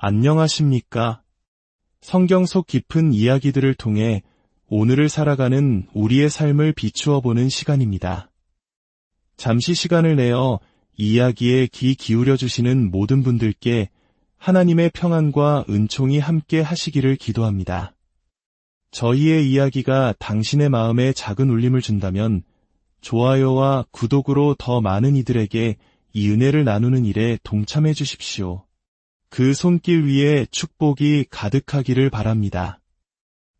안녕하십니까? 성경 속 깊은 이야기들을 통해 오늘을 살아가는 우리의 삶을 비추어 보는 시간입니다. 잠시 시간을 내어 이야기에 귀 기울여 주시는 모든 분들께 하나님의 평안과 은총이 함께 하시기를 기도합니다. 저희의 이야기가 당신의 마음에 작은 울림을 준다면 좋아요와 구독으로 더 많은 이들에게 이 은혜를 나누는 일에 동참해 주십시오. 그 손길 위에 축복이 가득하기를 바랍니다.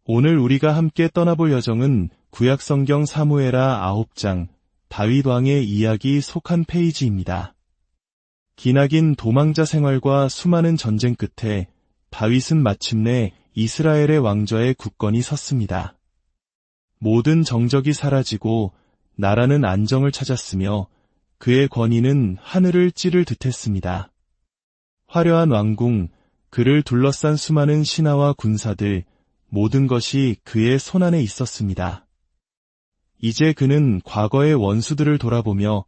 오늘 우리가 함께 떠나볼 여정은 구약성경 사무에라 9장 다윗 왕의 이야기 속한 페이지입니다. 기나긴 도망자 생활과 수많은 전쟁 끝에 다윗은 마침내 이스라엘의 왕좌에 굳건히 섰습니다. 모든 정적이 사라지고 나라는 안정을 찾았으며 그의 권위는 하늘을 찌를 듯했습니다. 화려한 왕궁, 그를 둘러싼 수많은 신하와 군사들, 모든 것이 그의 손안에 있었습니다. 이제 그는 과거의 원수들을 돌아보며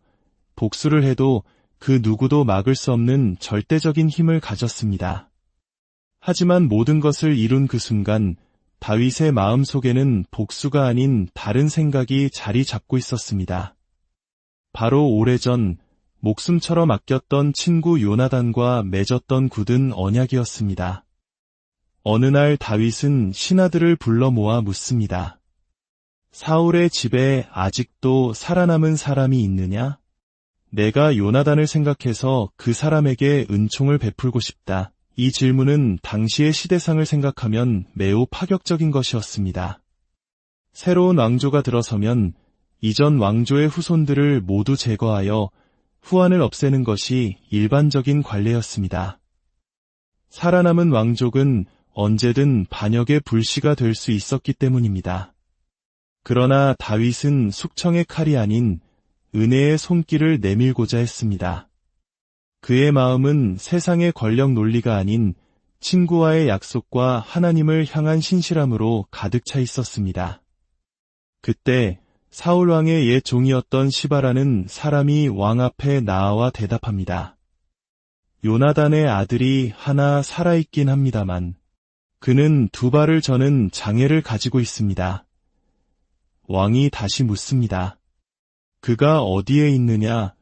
복수를 해도 그 누구도 막을 수 없는 절대적인 힘을 가졌습니다. 하지만 모든 것을 이룬 그 순간 다윗의 마음 속에는 복수가 아닌 다른 생각이 자리 잡고 있었습니다. 바로 오래전 목숨처럼 아꼈던 친구 요나단과 맺었던 굳은 언약이었습니다. 어느 날 다윗은 신하들을 불러 모아 묻습니다. 사울의 집에 아직도 살아남은 사람이 있느냐? 내가 요나단을 생각해서 그 사람에게 은총을 베풀고 싶다. 이 질문은 당시의 시대상을 생각하면 매우 파격적인 것이었습니다. 새로운 왕조가 들어서면 이전 왕조의 후손들을 모두 제거하여 후환을 없애는 것이 일반적인 관례였습니다. 살아남은 왕족은 언제든 반역의 불씨가 될 수 있었기 때문입니다. 그러나 다윗은 숙청의 칼이 아닌 은혜의 손길을 내밀고자 했습니다. 그의 마음은 세상의 권력 논리가 아닌 친구와의 약속과 하나님을 향한 신실함으로 가득 차 있었습니다. 그때 사울왕의 옛 종이었던 시바라는 사람이 왕 앞에 나와 대답합니다. 요나단의 아들이 하나 살아있긴 합니다만 그는 두 발을 저는 장애를 가지고 있습니다. 왕이 다시 묻습니다. 그가 어디에 있느냐?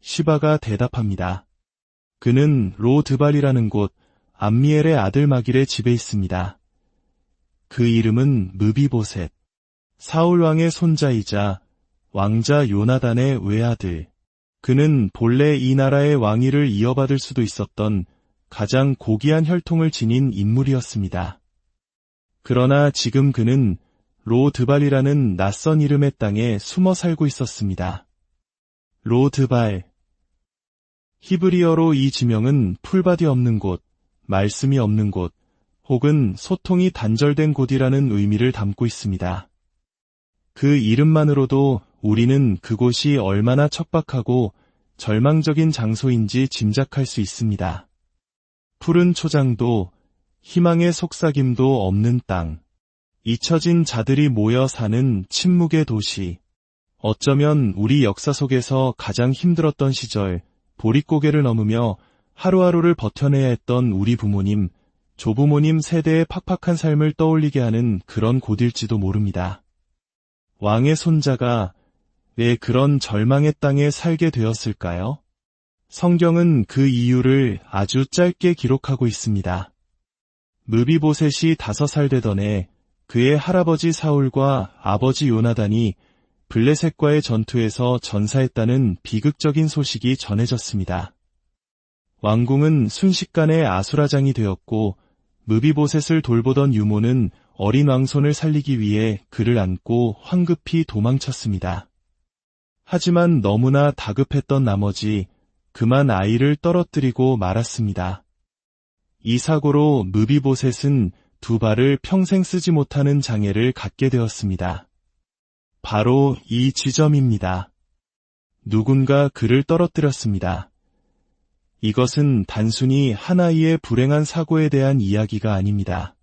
시바가 대답합니다. 그는 로드발이라는 곳 암미엘의 아들 마길의 집에 있습니다. 그 이름은 무비보셋. 사울왕의 손자이자 왕자 요나단의 외아들. 그는 본래 이 나라의 왕위를 이어받을 수도 있었던 가장 고귀한 혈통을 지닌 인물이었습니다. 그러나 지금 그는 로드발이라는 낯선 이름의 땅에 숨어 살고 있었습니다. 로드발. 히브리어로 이 지명은 풀밭이 없는 곳, 말씀이 없는 곳, 혹은 소통이 단절된 곳이라는 의미를 담고 있습니다. 그 이름만으로도 우리는 그곳이 얼마나 척박하고 절망적인 장소인지 짐작할 수 있습니다. 푸른 초장도 희망의 속삭임도 없는 땅. 잊혀진 자들이 모여 사는 침묵의 도시. 어쩌면 우리 역사 속에서 가장 힘들었던 시절, 보릿고개를 넘으며 하루하루를 버텨내야 했던 우리 부모님, 조부모님 세대의 팍팍한 삶을 떠올리게 하는 그런 곳일지도 모릅니다. 왕의 손자가 왜 그런 절망의 땅에 살게 되었을까요? 성경은 그 이유를 아주 짧게 기록하고 있습니다. 무비보셋이 다섯 살 되던 해 그의 할아버지 사울과 아버지 요나단이 블레셋과의 전투에서 전사했다는 비극적인 소식이 전해졌습니다. 왕궁은 순식간에 아수라장이 되었고 무비보셋을 돌보던 유모는 어린 왕손을 살리기 위해 그를 안고 황급히 도망쳤습니다. 하지만 너무나 다급했던 나머지 그만 아이를 떨어뜨리고 말았습니다. 이 사고로 무비보셋은 두 발을 평생 쓰지 못하는 장애를 갖게 되었습니다. 바로 이 지점입니다. 누군가 그를 떨어뜨렸습니다. 이것은 단순히 하나의 불행한 사고에 대한 이야기가 아닙니다.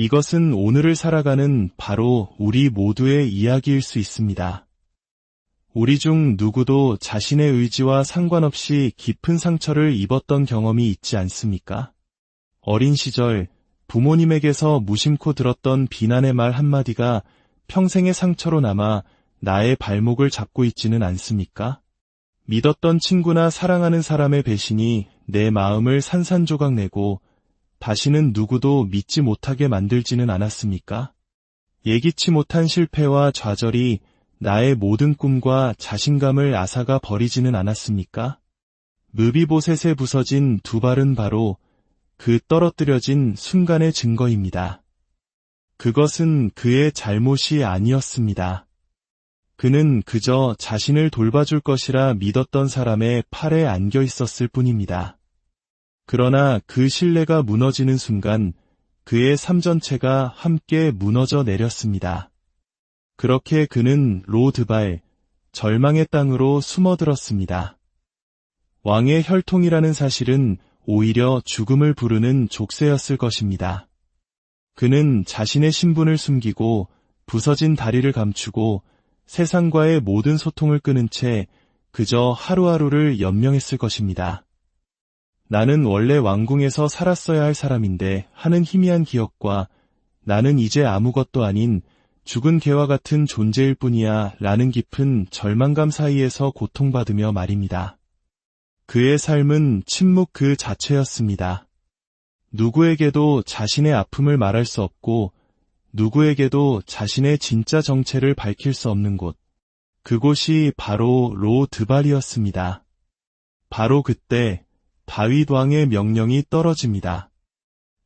이것은 오늘을 살아가는 바로 우리 모두의 이야기일 수 있습니다. 우리 중 누구도 자신의 의지와 상관없이 깊은 상처를 입었던 경험이 있지 않습니까? 어린 시절 부모님에게서 무심코 들었던 비난의 말 한마디가 평생의 상처로 남아 나의 발목을 잡고 있지는 않습니까? 믿었던 친구나 사랑하는 사람의 배신이 내 마음을 산산조각 내고 다시는 누구도 믿지 못하게 만들지는 않았습니까? 예기치 못한 실패와 좌절이 나의 모든 꿈과 자신감을 앗아가 버리지는 않았습니까? 무비보셋에 부서진 두 발은 바로 그 떨어뜨려진 순간의 증거입니다. 그것은 그의 잘못이 아니었습니다. 그는 그저 자신을 돌봐줄 것이라 믿었던 사람의 팔에 안겨 있었을 뿐입니다. 그러나 그 신뢰가 무너지는 순간 그의 삶 전체가 함께 무너져 내렸습니다. 그렇게 그는 로드발, 절망의 땅으로 숨어들었습니다. 왕의 혈통이라는 사실은 오히려 죽음을 부르는 족쇄였을 것입니다. 그는 자신의 신분을 숨기고 부서진 다리를 감추고 세상과의 모든 소통을 끊은 채 그저 하루하루를 연명했을 것입니다. 나는 원래 왕궁에서 살았어야 할 사람인데 하는 희미한 기억과 나는 이제 아무것도 아닌 죽은 개와 같은 존재일 뿐이야 라는 깊은 절망감 사이에서 고통받으며 말입니다. 그의 삶은 침묵 그 자체였습니다. 누구에게도 자신의 아픔을 말할 수 없고 누구에게도 자신의 진짜 정체를 밝힐 수 없는 곳. 그곳이 바로 로 드발이었습니다. 바로 그때 다윗 왕의 명령이 떨어집니다.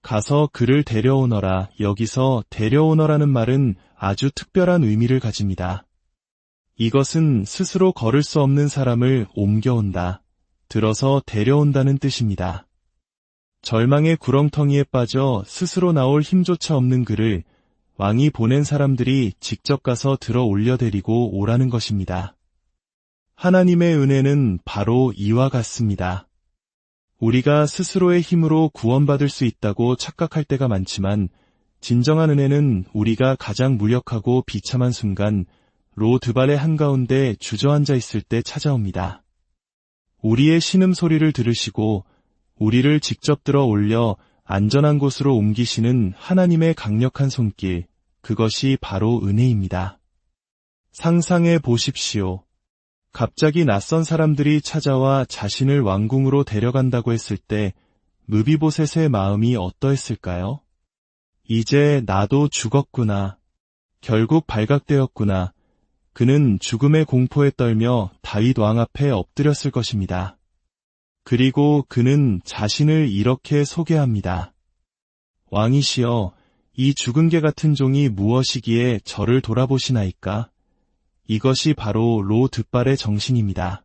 가서 그를 데려오너라. 여기서 데려오너라는 말은 아주 특별한 의미를 가집니다. 이것은 스스로 걸을 수 없는 사람을 옮겨온다. 들어서 데려온다는 뜻입니다. 절망의 구렁텅이에 빠져 스스로 나올 힘조차 없는 그를 왕이 보낸 사람들이 직접 가서 들어 올려 데리고 오라는 것입니다. 하나님의 은혜는 바로 이와 같습니다. 우리가 스스로의 힘으로 구원받을 수 있다고 착각할 때가 많지만 진정한 은혜는 우리가 가장 무력하고 비참한 순간 로 드발의 한가운데 주저앉아 있을 때 찾아옵니다. 우리의 신음 소리를 들으시고 우리를 직접 들어 올려 안전한 곳으로 옮기시는 하나님의 강력한 손길, 그것이 바로 은혜입니다. 상상해 보십시오. 갑자기 낯선 사람들이 찾아와 자신을 왕궁으로 데려간다고 했을 때 무비보셋의 마음이 어떠했을까요? 이제 나도 죽었구나. 결국 발각되었구나. 그는 죽음의 공포에 떨며 다윗 왕 앞에 엎드렸을 것입니다. 그리고 그는 자신을 이렇게 소개합니다. 왕이시여, 이 죽은 개 같은 종이 무엇이기에 저를 돌아보시나이까? 이것이 바로 로 득발의 정신입니다.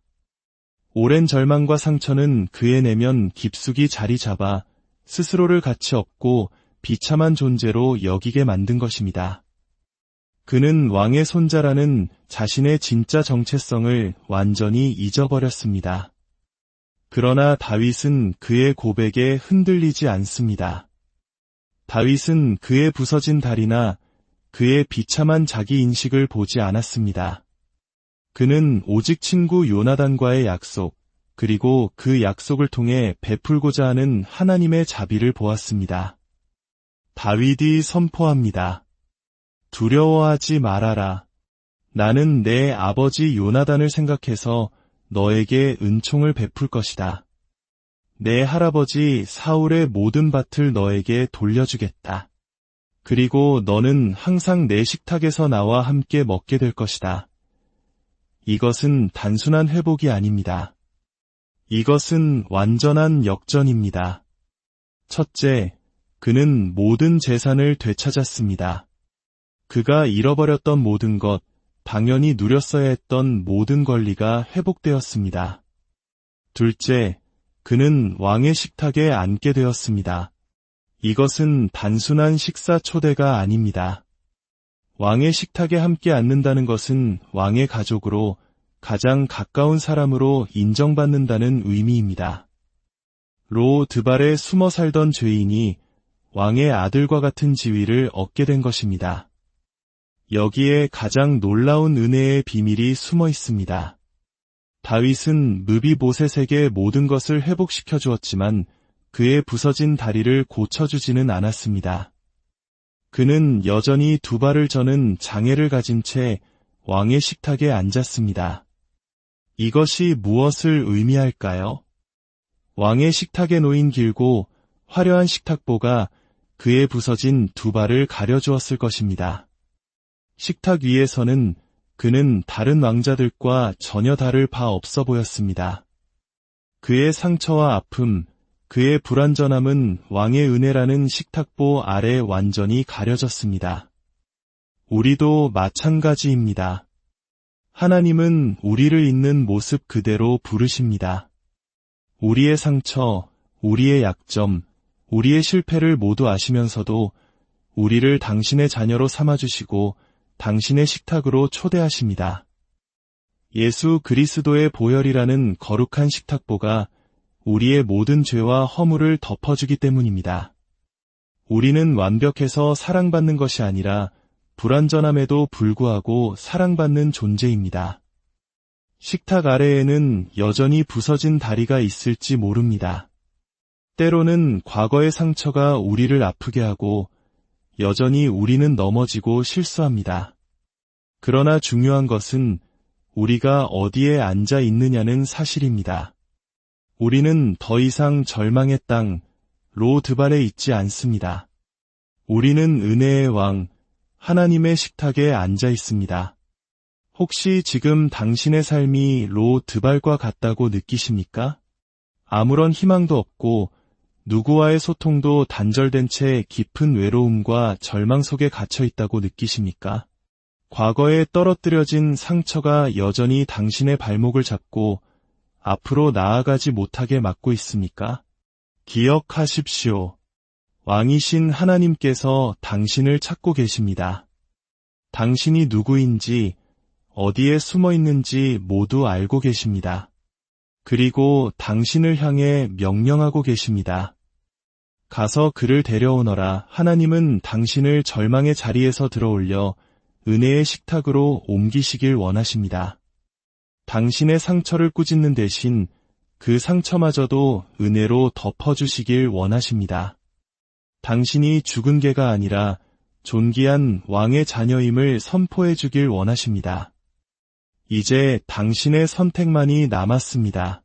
오랜 절망과 상처는 그의 내면 깊숙이 자리 잡아 스스로를 가치 없고 비참한 존재로 여기게 만든 것입니다. 그는 왕의 손자라는 자신의 진짜 정체성을 완전히 잊어버렸습니다. 그러나 다윗은 그의 고백에 흔들리지 않습니다. 다윗은 그의 부서진 다리나 그의 비참한 자기 인식을 보지 않았습니다. 그는 오직 친구 요나단과의 약속, 그리고 그 약속을 통해 베풀고자 하는 하나님의 자비를 보았습니다. 다윗이 선포합니다. 두려워하지 말아라. 나는 내 아버지 요나단을 생각해서 너에게 은총을 베풀 것이다. 내 할아버지 사울의 모든 밭을 너에게 돌려주겠다. 그리고 너는 항상 내 식탁에서 나와 함께 먹게 될 것이다. 이것은 단순한 회복이 아닙니다. 이것은 완전한 역전입니다. 첫째, 그는 모든 재산을 되찾았습니다. 그가 잃어버렸던 모든 것, 당연히 누렸어야 했던 모든 권리가 회복되었습니다. 둘째, 그는 왕의 식탁에 앉게 되었습니다. 이것은 단순한 식사 초대가 아닙니다. 왕의 식탁에 함께 앉는다는 것은 왕의 가족으로 가장 가까운 사람으로 인정받는다는 의미입니다. 로 드발에 숨어 살던 죄인이 왕의 아들과 같은 지위를 얻게 된 것입니다. 여기에 가장 놀라운 은혜의 비밀이 숨어 있습니다. 다윗은 무비보셋에게 모든 것을 회복시켜 주었지만 그의 부서진 다리를 고쳐주지는 않았습니다. 그는 여전히 두 발을 저는 장애를 가진 채 왕의 식탁에 앉았습니다. 이것이 무엇을 의미할까요? 왕의 식탁에 놓인 길고 화려한 식탁보가 그의 부서진 두 발을 가려주었을 것입니다. 식탁 위에서는 그는 다른 왕자들과 전혀 다를 바 없어 보였습니다. 그의 상처와 아픔, 그의 불완전함은 왕의 은혜라는 식탁보 아래 완전히 가려졌습니다. 우리도 마찬가지입니다. 하나님은 우리를 있는 모습 그대로 부르십니다. 우리의 상처, 우리의 약점, 우리의 실패를 모두 아시면서도 우리를 당신의 자녀로 삼아주시고 당신의 식탁으로 초대하십니다. 예수 그리스도의 보혈이라는 거룩한 식탁보가 우리의 모든 죄와 허물을 덮어주기 때문입니다. 우리는 완벽해서 사랑받는 것이 아니라 불완전함에도 불구하고 사랑받는 존재입니다. 식탁 아래에는 여전히 부서진 다리가 있을지 모릅니다. 때로는 과거의 상처가 우리를 아프게 하고 여전히 우리는 넘어지고 실수합니다. 그러나 중요한 것은 우리가 어디에 앉아 있느냐는 사실입니다. 우리는 더 이상 절망의 땅, 로드발에 있지 않습니다. 우리는 은혜의 왕, 하나님의 식탁에 앉아 있습니다. 혹시 지금 당신의 삶이 로드발과 같다고 느끼십니까? 아무런 희망도 없고 누구와의 소통도 단절된 채 깊은 외로움과 절망 속에 갇혀 있다고 느끼십니까? 과거에 떨어뜨려진 상처가 여전히 당신의 발목을 잡고 앞으로 나아가지 못하게 막고 있습니까? 기억하십시오. 왕이신 하나님께서 당신을 찾고 계십니다. 당신이 누구인지, 어디에 숨어 있는지 모두 알고 계십니다. 그리고 당신을 향해 명령하고 계십니다. 가서 그를 데려오너라. 하나님은 당신을 절망의 자리에서 들어올려 은혜의 식탁으로 옮기시길 원하십니다. 당신의 상처를 꾸짖는 대신 그 상처마저도 은혜로 덮어주시길 원하십니다. 당신이 죽은 개가 아니라 존귀한 왕의 자녀임을 선포해 주길 원하십니다. 이제 당신의 선택만이 남았습니다.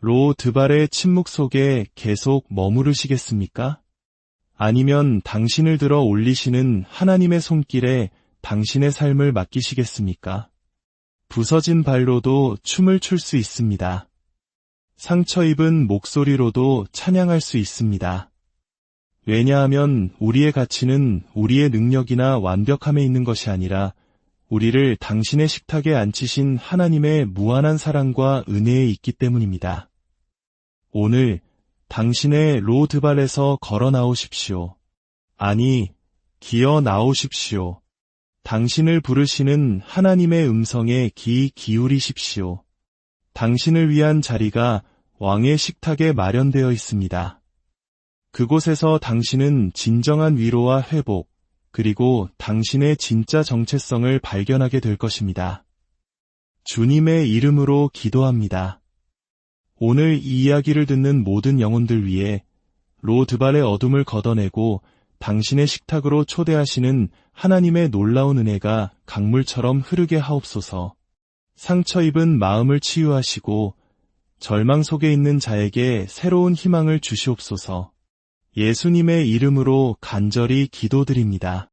로 드발의 침묵 속에 계속 머무르시겠습니까? 아니면 당신을 들어 올리시는 하나님의 손길에 당신의 삶을 맡기시겠습니까? 부서진 발로도 춤을 출 수 있습니다. 상처 입은 목소리로도 찬양할 수 있습니다. 왜냐하면 우리의 가치는 우리의 능력이나 완벽함에 있는 것이 아니라 우리를 당신의 식탁에 앉히신 하나님의 무한한 사랑과 은혜에 있기 때문입니다. 오늘 당신의 로드발에서 걸어 나오십시오. 아니, 기어 나오십시오. 당신을 부르시는 하나님의 음성에 귀 기울이십시오. 당신을 위한 자리가 왕의 식탁에 마련되어 있습니다. 그곳에서 당신은 진정한 위로와 회복, 그리고 당신의 진짜 정체성을 발견하게 될 것입니다. 주님의 이름으로 기도합니다. 오늘 이 이야기를 듣는 모든 영혼들 위해 로드발의 어둠을 걷어내고 당신의 식탁으로 초대하시는 하나님의 놀라운 은혜가 강물처럼 흐르게 하옵소서. 상처 입은 마음을 치유하시고 절망 속에 있는 자에게 새로운 희망을 주시옵소서. 예수님의 이름으로 간절히 기도드립니다.